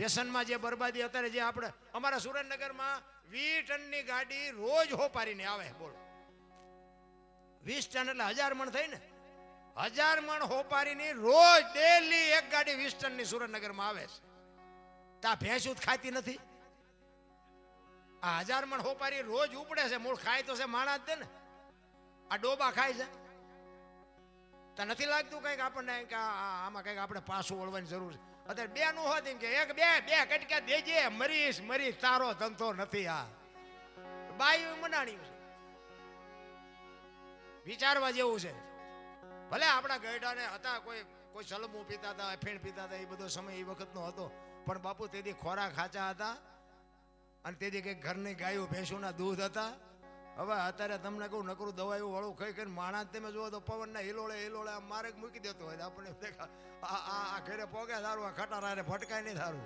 વ્યસનમાં જે બરબાદી અત્યારે જે આપણે, અમારા સુરેન્દ્રનગરમાં વીસ ટનની ગાડી રોજ હોપારીને આવે, બોલો. વીસ ટન એટલે હજાર મણ થઈ ને હજાર મણ હોપારીની રોજ ડેલી એક ગાડી વીસ ટનની સુરેન્દ્રનગરમાં આવે છે. તા ભેંસું ખાતી નથી. આ હજાર મણ હોપારી રોજ ઉપડે છે, મૂળ ખાય તો છે, માણા જ ને. આ ડોબા ખાય છે. તો નથી લાગતું કંઈક આપણને કે આમાં કંઈક આપણે પાછું વળવાની જરૂર છે. અત્યારે બે નું હોત કે, એક, બે બે કટકા દેજે, મરીશ મરીશ, તારો ધંધો નથી આ. બાઈ મનાણ્યું વિચારવા જેવું છે. ભલે આપણા ગયડાને હતા કોઈ કોઈ સલમું પીતા હતા, ફેણ પીતા હતા, એ બધો સમય એ વખતનો હતો, પણ બાપુ તેથી ખોરાક ખાચા હતા અને તેથી કંઈક ઘરની ગાયો, ભેંસોના દૂધ હતા. હવે અત્યારે તમને કહું, નકરું દવાયું વાળું ખાઈ ખાઈને માણસ તમે જુઓ તો પવનના હિલોળે હિલોળે મારે મૂકી દેતો હોય. આપણને ઘરે પોગે સારું, આ ખટારા ફટકાય નહીં સારું.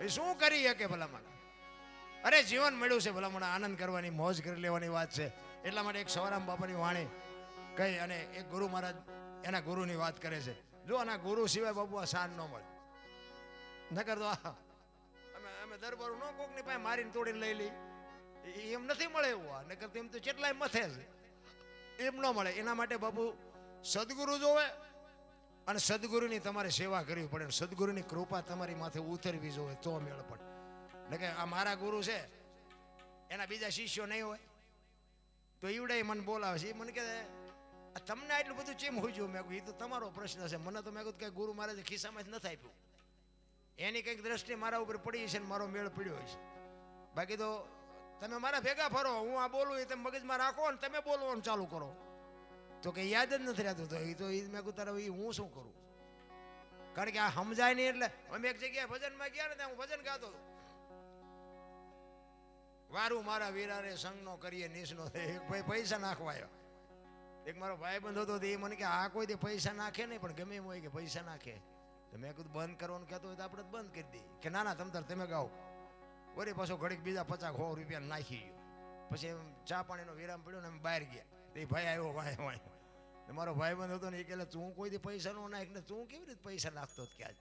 એ શું કરી શકે ભલામણ? અરે જીવન મળ્યું છે ભલામણ, આનંદ કરવાની, મોજ કરી લેવાની વાત છે. એટલા માટે એક સવારામ બાપાની વાણી કહી અને એક ગુરુ મહારાજ એના ગુરુની વાત કરે છે. જો આના ગુરુ સિવાય બાપુ આ સાન ન મળે. નકર તો અમે અમે દરબારું ન કોકની પાસે મારીને તોડીને લઈ લઈ એમ નથી મળે એવું આ. નકર તો એમ તો કેટલાય મથે છે. એમ ન મળે. એના માટે બાપુ સદગુરુ જોવે અને સદગુરુની તમારે સેવા કરવી પડે. સદગુરુની કૃપા તમારી માથે ઉતરવી જોવે તો મેળ પડે. એટલે કે આ મારા ગુરુ છે, એના બીજા શિષ્યો નહીં હોય. તો ઈવડે મને બોલાવે છે. એ મને કહે તમને આટલું બધું ચેમ જો મેં એ તો તમારો પ્રશ્ન છે. મને તો મેં કહ્યું કે ગુરુ મહારાજે ખિસ્સામાં જ નથી આપ્યું. એની કંઈક દ્રષ્ટિ મારા ઉપર પડી છે ને મારો મેળ પડ્યો છે. બાકી તો તમે મારા ભેગા ફરો, હું આ બોલું એ તમે મગજમાં રાખો ને તમે બોલવાનું ચાલુ કરો. તો કે યાદ જ નથી રહેતું તો એ તો એ મેં તારે એ હું શું કરું? કારણ કે આ સમજાય નહીં એટલે અમે એક જગ્યાએ ભજનમાં ગયા ને હું ભજન ગાતો હતો. વારું મારા વીરારે સંગનો કરીએ નિશનો એક ભાઈ પૈસા નાખવા આવ્યો. એક મારો ભાઈ બંધ હતો એ મને કે, આ કોઈ પૈસા નાખે નહીં, પણ ગમે એમ હોય કે પૈસા નાખે. તો મેં કીધું, બંધ કરવાનું કહેતો હોય તો આપણે બંધ કરી દઈએ. કે, ના ના, તમ તાર, તમે ગાઓ. વળી પાછો ઘડીક બીજા પચાસ સો રૂપિયા નાખી ગયો. પછી એમ ચા પાણીનો વિરામ પડ્યો ને એમ બહાર ગયા. એ ભાઈ આવ્યો વાય વાય મારો ભાઈ બંધ હતો ને એ કહે તું કોઈ દી પૈસા નો નાખ? ને તું કેવી રીતે પૈસા નાખતો હતો કે આજ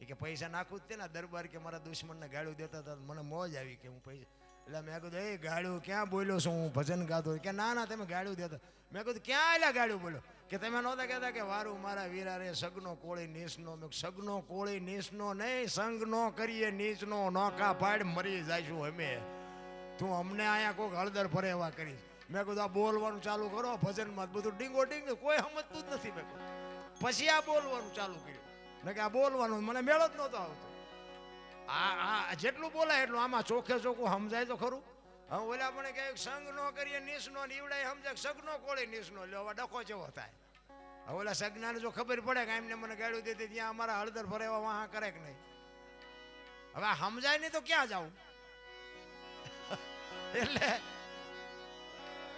એ કે, પૈસા નાખું જ તે ને દરબાર કે મારા દુશ્મનને ગાળું દેતા હતા મને મોજ આવી કે હું પૈસા એટલે મેં કીધું, એ ગાળું ક્યાં બોલ્યો છું? હું ભજન ગાતો કે ના ના, તમે ગાળું દેતા મેં કીધું, ક્યાં એલા ગાળું બોલ્યો? કે તમે નહોતા કહેતા કે વારું, મારા વીરા રે સગનો કોળી નીસનો મેં સગનો કોળી નીસનો નહીં, સંગ નો કરીએ, નીચનો નોકા પાડ મરી જઈશું અમે. તું અમને અહીંયા કોઈક હળદર ફરે એવા કરી. મેં કીધું બોલવાનું ચાલુ કરો, ભજનમાં બધું ડીંગો ડીંગ, કોઈ સમજતું જ નથી. મેં પછી આ બોલવાનું ચાલુ કર્યું. ને કે આ બોલવાનું મને મેળ જ નહોતો આવતો. આ આ, જેટલું બોલાય એટલું આમાં ચોખે ચોખ્ખું સમજાય તો ખરું. હવે ઓલા પણ કહે, સંગ નો કરીએ નિસનો નો નીવડાય, સમજાય સગ નો કોળે નિસનો લ્યો, હવે ડખો જેવો થાય. હવે ઓલા સગનાને જો ખબર પડે કે એમને મને ગાડું દેતી ત્યાં અમારા હળદર ફરેવા વાહ કરે કે નહીં? હવે સમજાય નહીં તો ક્યાં જાવું એટલે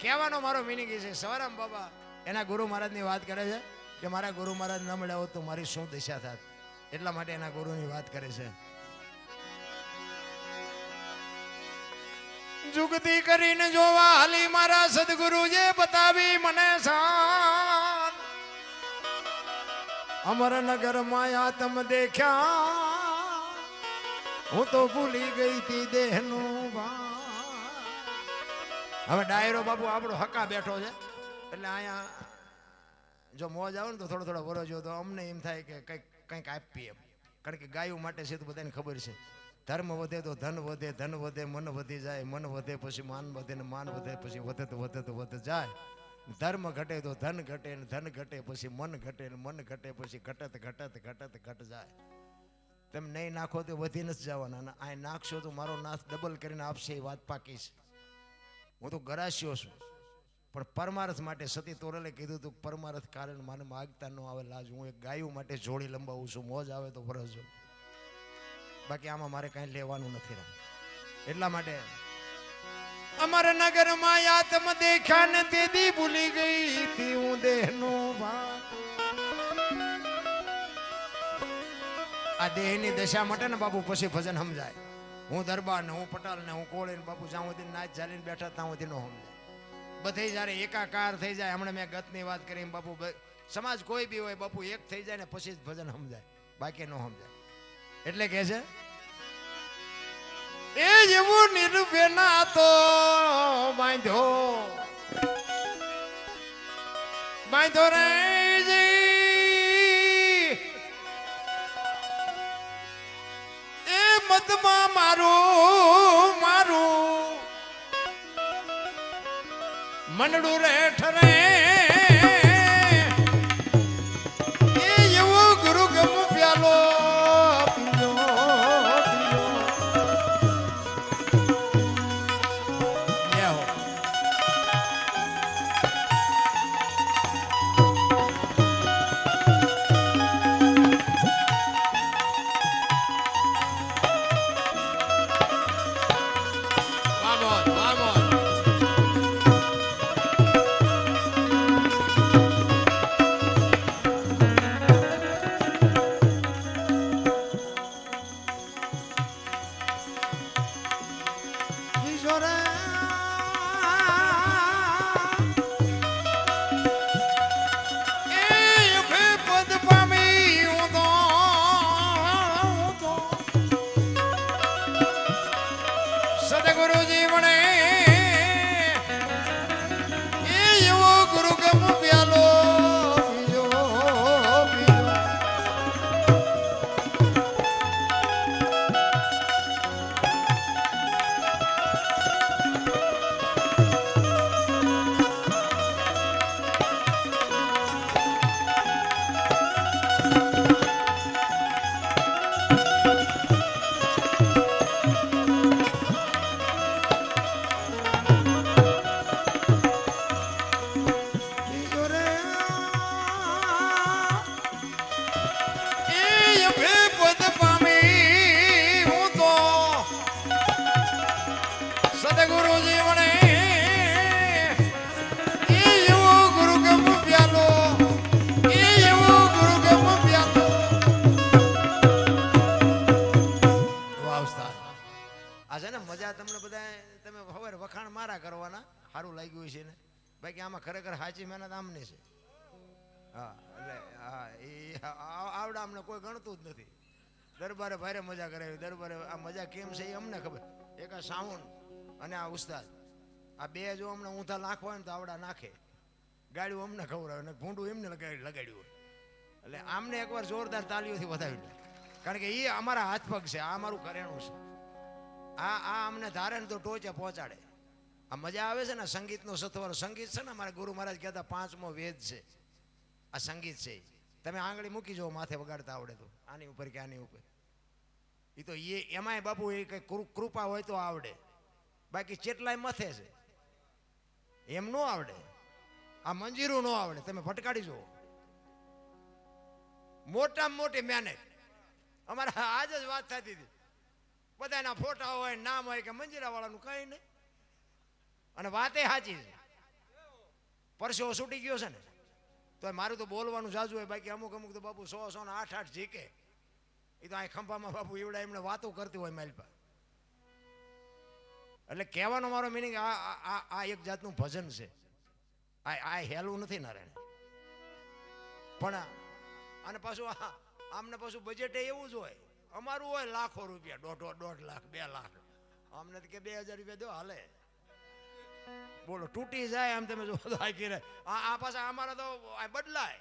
કહેવાનો મારો મિનિંગ છે, સવારામ બાબા એના ગુરુ મહારાજની વાત કરે છે કે મારા ગુરુ મહારાજ ન મળ્યા હોત તો મારી શું દિશા થાત? એટલા માટે એના ગુરુની વાત કરે છે. જુગતી કરીને જોવા હાલી મારા સદગુરુજે બતાવી, મને શાન અમરનગર માયા તમ દેખ્યા. હું તો ભૂલી ગઈ તી દેહનું હવે ડાયરો બાબુ આપણો હકા બેઠો છે. એટલે અહીંયા જો મોજ આવે ને તો થોડો થોડો વરજો તો અમને એમ થાય કે કંઈક કંઈક આપીએ એમ. કારણ કે ગાયો માટે છે તો બધાને ખબર છે. ધર્મ વધે તો ધન વધે ધન વધે, મન વધી જાય, મન વધે પછી માન વધે ને માન વધે, પછી વધે તો વધે તો વધે જાય. ધર્મ ઘટે તો ધન ઘટે ને ધન ઘટે પછી મન ઘટે ને મન ઘટે પછી ઘટત ઘટત ઘટત, ઘટ જાય. તમે નહીં નાખો તો વધી નથી જવાના. અને આ નાખશો તો મારો નાથ ડબલ કરીને આપશે એ વાત પાકી છે. હું તો ગરાશ્યો છું. પણ પરમારથ માટે સતી તોરલે કીધું તું પરમાર્થ કારણ મને માગતા ન આવે લાજ. હું એક ગાયું માટે જોડી લંબાવું છું. મોજ આવે તો ભરજો બાકી આમાં મારે કઈ લેવાનું નથી એટલા માટે અમર નગરમાં આત્મ દેખા ને દીદી ભૂલી ગઈ તી હું દેહ આ દેહની દશા માટે ને બાપુ પછી ભજન સમજાય. હું દરબાર ને હું પટાલ ને હું કોળી ને બાપુ જ્યાં સુધી નાચ ચાલીને બેઠા ત્યાં સુધી નો સમજાય. બધે જ્યારે એકાકાર થઈ જાય, હમણાં મેં ગતની વાત કરી બાપુ સમાજ કોઈ બી હોય, બાપુ એક થઈ જાય ને પછી જ ભજન સમજાય. બાકી ન સમજાય. એટલે કે છે? એ જેવું નિર્વેના તો બાંધ્યો. બાંધ્યો રે એ મતમાં મારું મારું. મંડળું રે મજા તમને બધા તમે હવે વખાણ મારા કરવાના. સારું લાગ્યું છે ને. બાકી આમાં ખરેખર સાચી મહેનત આમની છે. હા, એટલે, હા, એ આવડા અમને કોઈ ગણતું જ નથી. દરબારે ભારે મજા કરાવી. દરબારે આ મજા કેમ છે એ અમને ખબર. એક આ સાઉન્ડ અને આ ઉસ્તાદ. આ બે જો અમને ઊંધા નાખવા હોય ને તો આવડા નાખે. ગાડીઓ અમને ખવડાવે અને ભૂંડું એમને લગાડી, લગાડ્યું હોય. એટલે આમને એકવાર જોરદાર તાલીઓથી વધાવી કારણ કે એ અમારા હાથ પગ છે. આ અમારું કરેણું છે. આ આ અમને ધારે ને તો ટોચે પહોંચાડે. આ મજા આવે છે ને? સંગીતનો સથવારો સંગીત છે ને? અમારા ગુરુ મહારાજ કહેતા, પાંચમો વેદ છે. આ સંગીત છે. તમે આંગળી મૂકી જો, માથે વગાડતા આવડે તો. આની ઉપર કે આની ઉપર. એ તો એ એમાંય બાપુ એ કઈ કૃપા હોય તો આવડે. બાકી ચેટલાય મથે છે? એમ નો આવડે. આ મંજીરું નો આવડે. તમે ભટકાડી જુઓ. મોટામાં મોટી મહેનત. અમારે આજ જ વાત થતી હતી. બધાના ફોટા હોય, નામ હોય કે મંજીરા વાળાનું કઈ નહીં. અને વાતે સાચી છે. પરસેવો છૂટી ગયો છે ને. તો મારું તો બોલવાનું જાજુ હોય, બાકી અમુક અમુક તો બાપુ સો સો ને આઠ આઠ જીકે એ તો આ ખંભામાં બાપુ એવડા એમને વાતો કરતી હોય માલપા એટલે કહેવાનો મારો મિનિંગ આ, આ- એક જાતનું ભજન છે. આ આ હેલું નથી નારાયણ. પણ અને પાછું આમને પાછું બજેટ એવું જ હોય. અમારું હોય લાખો રૂપિયા, દોઢ દોઢ લાખ, બે લાખ. અમને કે બે હજાર રૂપિયા દો, હાલે. બોલો, તૂટી જાય આમ તમે જો આખી રાત. આ પાછા અમારા તો બદલાય.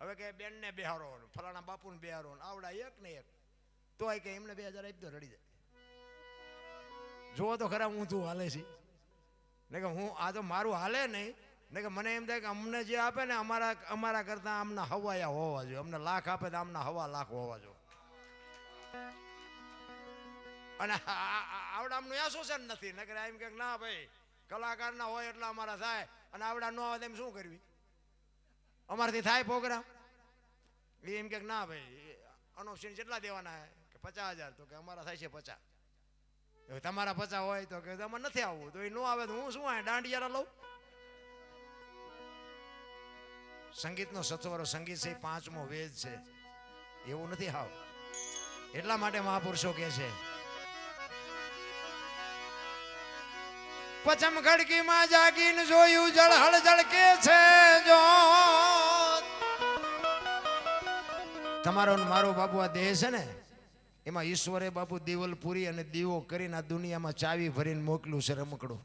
હવે કે બેનને બેહારો ફલાણા બાપુને બેહારો આવડા એક ને એક. તો કે એમને બે હજાર આપી દો, રડી જાય. જુઓ તો ખરા હું તું હાલે છે. ને કે હું, આ તો મારું હાલે નહીં. ને કે મને એમ થાય કે અમને જે આપે ને અમારા અમારા કરતાં આમના હવાયા હોવા જોઈએ. અમને લાખ આપે તો આમના હવા લાખ હોવા જોઈએ. અને આવડામનું એસોસિએશન નથી? નકર એમ કે ના ભાઈ, કલાકારના હોય એટલા અમારા થાય. અને આવડા ન આવે એમ શું કરવી? અમારાથી થાય પ્રોગ્રામ? એમ કે ના ભાઈ અનોપ્શન કેટલા દેવાના હે? કે પચાસ હજાર તો કે અમારા થાય છે પચાસ. તમારા પચાસ હોય તો કે અમારે નથી આવવું. તો એ ન આવે તો હું શું આ દાંડિયારા લઉં? સંગીતનો સત્વરો સંગીત છે પાંચમો વેદ છે. એવું નથી હાવ. એટલા માટે મહાપુરુષો કે છે. પચમ ખડકીમાં જાગીને જોયું જળ હળ જળકે છે જો તમારો મારો બાપુ આ દેહ છે ને, એમાં ઈશ્વરે બાપુ દીવલ પૂરી અને દીવો કરીને આ દુનિયામાં ચાવી ભરીને મોકલું છે રમકડું.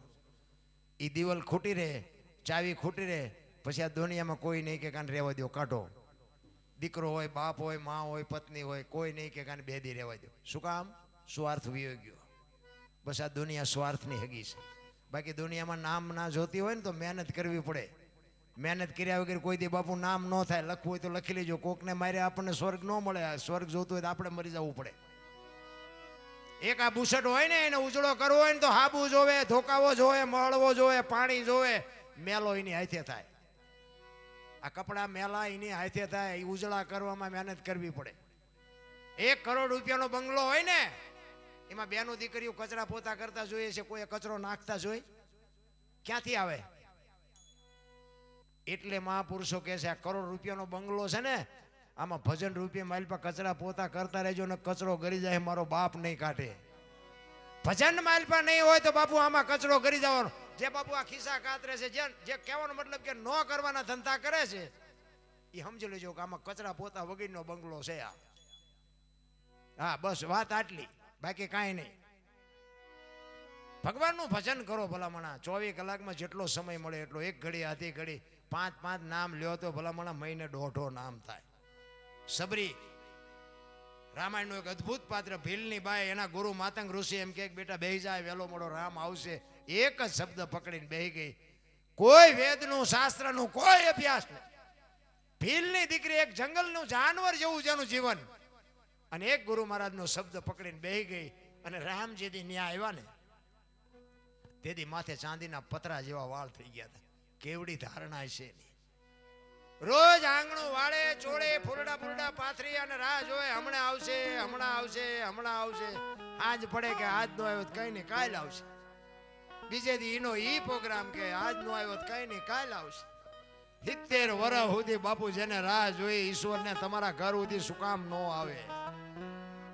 એ દિવલ ખૂટી રહે, ચાવી ખૂટી રહે, પછી આ દુનિયામાં કોઈ નહીં કે કાન રહેવા દો કાઢો. દીકરો હોય, બાપ હોય, મા હોય, પત્ની હોય, કોઈ નહીં કે કાને બેદી રહેવા દો. શું કામ? સ્વાર્થ વિયો બસ આ દુનિયા સ્વાર્થની હગી છે. બાકી દુનિયામાં નામ ના જોતી હોય ને તો મહેનત કરવી પડે. મહેનત કર્યા વગર કોઈ દી બાપુ નામ ન થાય, લખવું હોય તો લખી લેજો. કોકને મારે આપણને સ્વર્ગ ન મળે. સ્વર્ગ જોતું હોય તો આપણે મરી જવું પડે. એક આ બુસટ હોય ને, એને ઉજળો કરવો હોય ને તો હાબુ જોવે, ધોકાવો જોવે, મળવો જોવે, પાણી જોવે, મેલો એની હાથે થાય. આ કપડાં મેલા, એની હાથે થાય એ ઉજળા કરવામાં મહેનત કરવી પડે. એક કરોડ રૂપિયાનો બંગલો હોય ને, એમાં બેનો દીકરીઓ કચરા પોતા કરતા જોઈએ છે કોઈ કચરો નાખતા જોઈ ક્યાંથી આવે? એટલે મહાપુરુષો કહે છે, આ કરોડ રૂપિયાનો બંગલો છે ને, આમાં ભજન રૂપિયા માઇલ પર કચરા પોતા કરતા રહેજો ને કચરો ગરી જાય, મારો બાપ નહીં કાઢે. ભજન માઇલ પર નહીં હોય તો બાપુ આમાં કચરો ગરી જવાનો. જે બાપુ આ ખિસ્સા કાતરે છે જે જે કહેવાનો મતલબ કે ન કરવાના ધંધા કરે છે એ સમજી લેજો કે આમાં કચરા પોતા વગરનો બંગલો છે આ. હા, બસ વાત આટલી, બાકી કાંઈ નહીં. ભગવાનનું ભજન કરો ભલામણા, ચોવીસ કલાકમાં જેટલો સમય મળે એટલો, એક ઘડી, આધી ઘડી, પાંચ પાંચ નામ લ્યો તો ભલામણા મહિને દોઢો નામ થાય. સબરી, રામાયણનું એક અદ્ભુત પાત્ર, ભીલની બાય એના ગુરુ માતંગ ઋષિ એમ કે બેટા બેહી જાય વેલો મોડો રામ આવશે. એક જ શબ્દ પકડીને બેહી ગઈ. કોઈ વેદનું, શાસ્ત્રનું કોઈ અભ્યાસ નહીં. ભીલની દીકરી એક જંગલનું જાનવર જેવું જેનું જીવન. અને એક ગુરુ મહારાજનો શબ્દ પકડીને બેહી ગઈ અને રામજીથી ન્યા આવ્યા ને. તેથી માથે ચાંદીના પતરા જેવા વાળ થઈ ગયા હતા. કેવડી ધારણા છે રોજ આંગણું વાળે, ચોળે, ફૂરડા ફૂરડા, પાથરી અને રાહ જોવે, હમણાં આવશે હમણાં આવશે હમણાં આવશે. આજ પડે કે આજ નો આવ્યો કઈ ને કાલ આવશે. બીજે દી ઈ પ્રોગ્રામ કે આજ નો આવ્યો કઈ નહીં, કાલ આવશે. સિત્તેર વર્ષ સુધી બાપુ જેને રાહ જોઈ, ઈશ્વરને તમારા ઘર સુધી શું કામ ન આવે.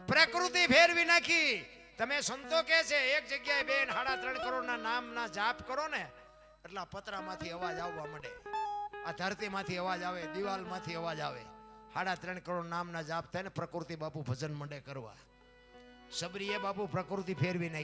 પ્રકૃતિ ફેરવી નાખી. તમે સંતો કે છે, એક જગ્યાએ બે સાડા ત્રણ કરોડના નામના જાપ કરો ને, એટલે પતરામાંથી અવાજ આવવા માંડે. આ ધરતીમાંથી અવાજ આવે, દિવાલમાંથી અવાજ આવે. સાડા ત્રણ કરોડ નામના જાપ થાય ને, પ્રકૃતિ બાપુ ભજન મંડે કરવા. સબરીએ બાપુ પ્રકૃતિ ફેરવી નાખી.